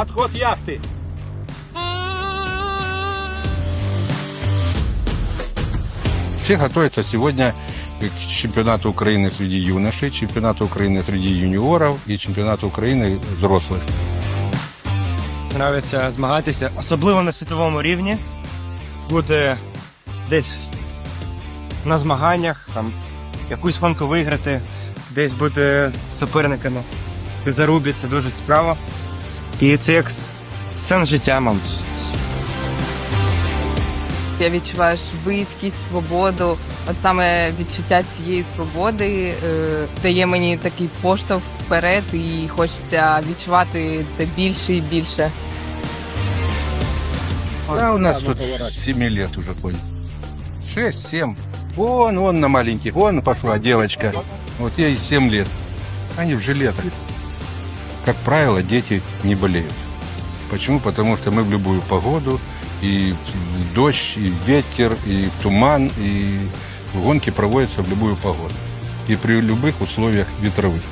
Отход яхты. Все готовятся сегодня к чемпионату Украины среди юношей, чемпионату Украины среди юниоров и чемпионату Украины взрослых. Нравиться змагатися, особливо на світовому рівні. Бути десь на змаганнях, там якусь гонку виграти, десь бути суперниками. В зарубі це дуже цікаво. І це як сенс життя, мабуть. Я відчуваю швидкість, свободу. От саме відчуття цієї свободи е, дає мені такий поштовх вперед, і хочеться відчувати це більше і більше. Да, у нас тут 7 лет уже ходит. 6-7. Вон, вон на маленьких. Вон пошла девочка. Вот ей 7 лет. Они в жилетах. Как правило, дети не болеют. Почему? Потому что мы в любую погоду, и в дождь, и в ветер, и в туман, и гонки проводятся в любую погоду. И при любых условиях ветровых.